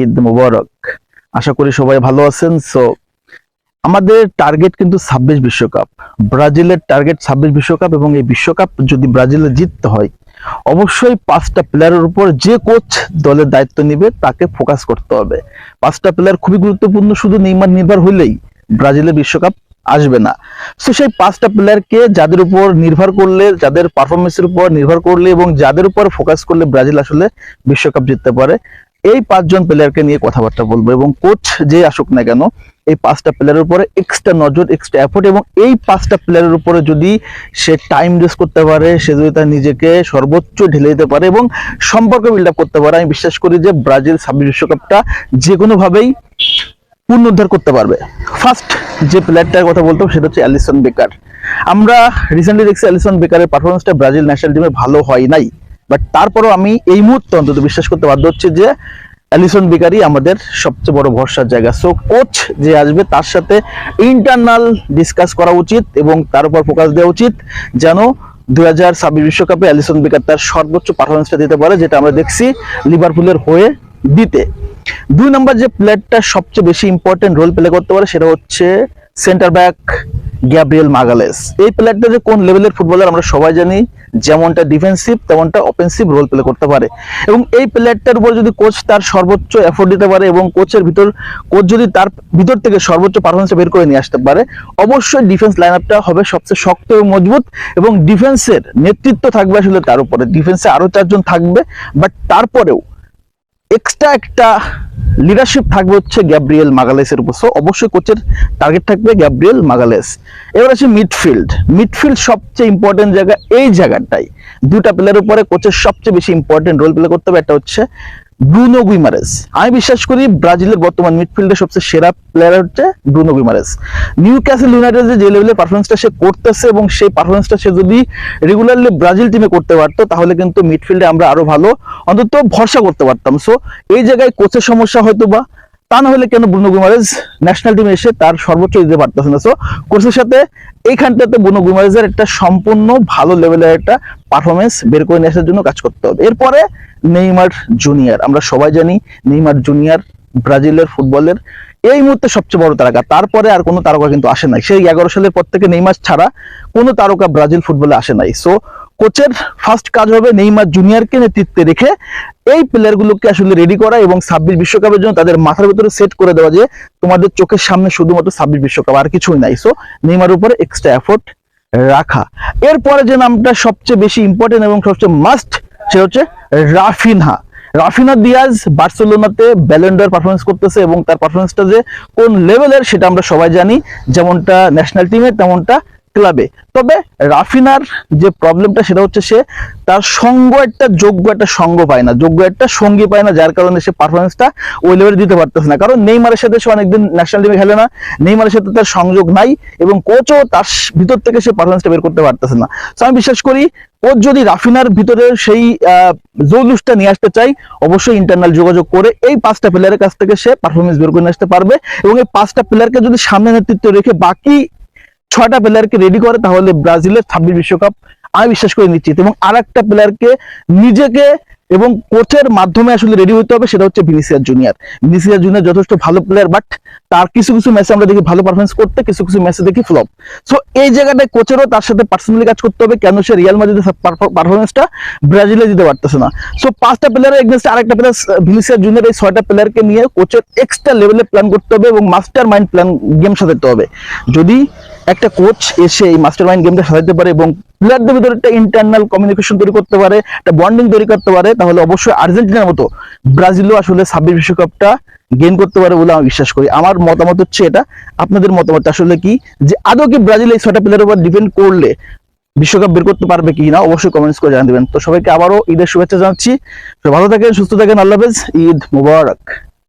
ঈদ মুবারক। আশা করি সবাই ভালো আছেন। সো আমাদের টার্গেট কিন্তু ছাব্বিশ বিশ্বকাপ। ব্রাজিলের টার্গেট ছাব্বিশ বিশ্বকাপ এবং এই বিশ্বকাপ যদি ব্রাজিলে জিততে হয়, অবশ্যই পাঁচটা প্লেয়ারের উপর যে কোচ দলের দায়িত্ব নিবে, তাকে ফোকাস করতে হবে। পাঁচটা প্লেয়ার খুবই গুরুত্বপূর্ণ, শুধু নেইমার নির্ভর হইলেই ব্রাজিলের বিশ্বকাপ আসবে না। তো সেই পাঁচটা প্লেয়ারকে যাদের উপর নির্ভর করলে, যাদের পারফরমেন্সের উপর নির্ভর করলে এবং যাদের উপর ফোকাস করলে ব্রাজিল আসলে বিশ্বকাপ জিততে পারে। এই পাঁচজন প্লেয়ারকে নিয়ে কথাবার্তা বলব এবং কোচ যে আসুক না কেন, এই পাঁচটা প্লেয়ারের উপরে এক্সট্রা নজর এক্সট্রা এফোর্ট এবং এই পাঁচটা প্লেয়ারের উপরে যদি সে টাইম ওয়েস্ট করতে পারে, সে যদি তার নিজেকে সর্বোচ্চ ঢেলে দিতে পারে এবং সম্পর্ক বিল্ড আপ করতে পারে, আমি বিশ্বাস করি যে ব্রাজিল ছাব্বিশ বিশ্বকাপটা যে কোনোভাবেই পুনরুদ্ধার করতে পারবে। ফার্স্ট যে প্লেয়ারটার কথা বলতাম সেটা হচ্ছে অ্যালিসন বেকার। আমরা রিসেন্টলি দেখছি অ্যালিসন বেকারের পারফরমেন্সটা ব্রাজিল ন্যাশনাল টিমে ভালো হয় নাই। বাট তারপরও আমি এই মুহূর্তে অন্তত বিশ্বাস করতে বাধ্য হচ্ছে যে অ্যালিসন বেকারই আমাদের সবচেয়ে বড় ভরসার জায়গা। সো কোচ যে আসবে তার সাথে ইন্টারনাল ডিসকাস করা উচিত এবং তার উপর ফোকাস দেওয়া উচিত যেন দুই হাজার ছাব্বিশ বিশ্বকাপে অ্যালিসন বেকার তার সর্বোচ্চ পারফরমেন্সটা দিতে পারে, যেটা আমরা দেখছি লিভারপুলের হয়ে দিতে। দুই নম্বর যে প্লেয়ারটা সবচেয়ে বেশি ইম্পর্টেন্ট রোল প্লে করতে পারে সেটা হচ্ছে সেন্টার ব্যাক গ্যাব্রিয়েল মাগালেস এই প্লেয়ারটা যে কোন লেভেলের ফুটবলার আমরা সবাই জানি যেমনটা ডিফেন্সিভ তেমনটা অফেন্সিভ রোল প্লে করতে পারে। এবং এই প্লেয়ারটার উপর যদি কোচ তার সর্বোচ্চ এফোর্ট দিতে পারে এবং কোচের ভিতর কোচ যদি তার ভিতর থেকে সর্বোচ্চ পারফরমেন্স বের করে নিয়ে আসতে পারে, অবশ্যই ডিফেন্স লাইন আপটা হবে সবচেয়ে শক্ত এবং মজবুত এবং ডিফেন্সের নেতৃত্ব থাকবে আসলে তার উপরে। ডিফেন্সে আরও চারজন থাকবে বাট তারপরেও এক্সট্রা একটা লিডারশিপ থাকবে হচ্ছে গ্যাব্রিয়েল মাগালেসের উপর। অবশ্যই কোচের টার্গেট থাকবে গ্যাব্রিয়েল মাগালেস এবার আছে মিডফিল্ড মিডফিল্ড সবচেয়ে ইম্পর্টেন্ট জায়গা এই জায়গাটাই। দুটা প্লেয়ারের উপরে কোচের সবচেয়ে বেশি ইম্পর্টেন্ট রোল প্লে করতে হবে। একটা হচ্ছে ব্রুনো গুইমারেস আমি বিশ্বাস করি ব্রাজিলের বর্তমান মিডফিল্ডের সবচেয়ে সেরা প্লেয়ার হচ্ছে Bruno Guimaraes Newcastle United যে লেভেলের পারফরমেন্সটা সে করতেছে এবং সেই পারফরমেন্সটা সে যদি রেগুলারলি ব্রাজিল টিমে করতে পারতো, তাহলে কিন্তু মিডফিল্ডে আমরা আরও ভালো, অন্তত ভরসা করতে পারতাম। সো এই জায়গায় কোচের সমস্যা হয়তো বা তা না হলে কেন ব্রুনো গুইমারেজ ন্যাশনাল টিমে এসে তার সর্বোচ্চ দিতে পারতেছে না। সো কোচের সাথে এইখানটাতে ব্রুনো গুইমারেজের একটা সম্পূর্ণ ভালো লেভেলের একটা পারফরমেন্স বের করে নিয়ে জন্য কাজ করতে হবে। এরপরে নেইমার জুনিয়র। আমরা সবাই জানি নেইমার জুনিয়র ব্রাজিলের ফুটবলের এই মুহূর্তে সবচেয়ে বড় তারকা। তারপরে আর কোনো তারকা কিন্তু আসে নাই। সেই এগারো সালের পর থেকে নেইমার ছাড়া কোনো তারকা ব্রাজিল ফুটবলে আসে নাই। সো কোচের ফার্স্ট কাজ হবে নেইমার জুনিয়রকে নেতৃত্বে রেখে এই প্লেয়ারগুলোকে আসলে রেডি করা এবং ছাব্বিশ বিশ্বকাপের জন্য তাদের মাথার ভিতরে সেট করে দেওয়া যে তোমাদের চোখের সামনে শুধুমাত্র ছাব্বিশ বিশ্বকাপ, আর কিছুই নাই। সো নেইমার উপরে এক্সট্রা এফোর্ট রাখা। এরপরে যে নামটা সবচেয়ে বেশি ইম্পর্টেন্ট এবং সবচেয়ে মাস্ট সে হচ্ছে রাফিনহা। রাফিনা দিয়াজ বার্সেলোনাতে ব্যালেন্ডার পারফরমেন্স করতেছে এবং তার পারফরমেন্সটা যে কোন লেভেলের সেটা আমরা সবাই জানি। যেমনটা ন্যাশনাল টিমে তেমনটা ক্লাবে। তবে রাফিনার যে প্রবলেমটা সেটা হচ্ছে সে তার সঙ্গ একটা যোগ্য একটা সঙ্গ পায় না, যোগ্য একটা সঙ্গী পায় না, যার কারণে সে পারফরমেন্সটা ওই লেভেলে দিতে পারতেছে না। কারণ নেইমারের সাথে সে অনেকদিন ন্যাশনাল টিমে খেলে না, নেইমারের সাথে তার সংযোগ নাই এবং কোচও তার ভিতর থেকে সে পারফরমেন্সটা বের করতে পারতেছে না। তো আমি বিশ্বাস করি কোচ যদি রাফিনার ভিতরে সেই জৌলুসটা নিয়ে আসতে চাই অবশ্যই ইন্টারনাল যোগাযোগ করে এই পাঁচটা প্লেয়ারের কাছ থেকে সে পারফরমেন্স বের করে আসতে পারবে এবং এই পাঁচটা প্লেয়ারকে যদি সামনে নেতৃত্ব রেখে বাকি ছয়টা প্লেয়ারকে রেডি করে, তাহলে ব্রাজিলের ছাব্বিশ বিশ্বকাপ আমি বিশ্বাস করে নিশ্চিত। এবং আর একটা প্লেয়ারকে নিজেকে এবং কোচের মাধ্যমে আসলে রেডি হতে হবে, সেটা হচ্ছে ভিনিসিয়াস জুনিয়র। ভিনিসিয়াস জুনিয়র যথেষ্ট ভালো প্লেয়ার বাট তার কিছু কিছু ম্যাচে আমরা দেখি ভালো পারফরমেন্স করতে, কিছু কিছু ম্যাচে দেখি ফ্লপ সো এই জায়গাটায় কোচেরও তার সাথে পার্সোনালি কাজ করতে হবে, কেন সে রিয়াল মাদ্রিদের পারফরমেন্সটা ব্রাজিলে দিতে পারতেছে না। সো পাঁচটা প্লেয়ারের এগেনস্টে আরেকটা প্লেয়ার ভিনিসিয়াস জুনিয়র এই ছয়টা প্লেয়ারকে নিয়ে কোচের এক্সট্রা লেভেলে প্ল্যান করতে হবে এবং মাস্টার মাইন্ড প্ল্যান গেম সাজাতে হবে। যদি একটা কোচ এসে এই মাস্টার মাইন্ড গেমটা সাজাতে পারে এবং প্লেয়ারদের ভিতরে একটা ইন্টারনাল কমিউনিকেশন তৈরি করতে পারে, একটা বন্ডিং তৈরি করতে পারে, তাহলে অবশ্যই আর্জেন্টিনার মতো ব্রাজিলও আসলে ছাব্বিশ বিশ্বকাপটা গেইন করতে পারে বলে আমি বিশ্বাস করি। আমার মতামত হচ্ছে এটা। আপনাদের মতামত আসলে কি? যে আদৌ কি ব্রাজিল এই ছয়টা প্লেয়ারের উপর ডিপেন্ড করলে বিশ্বকাপ বের করতে পারবে কি না, অবশ্যই কমেন্টস করে জানিয়ে দেবেন। তো সবাইকে আবারও ঈদের শুভেচ্ছা জানাচ্ছি। ভালো থাকেন, সুস্থ থাকেন, আল্লাহ হাফেজ। ঈদ মুবারক।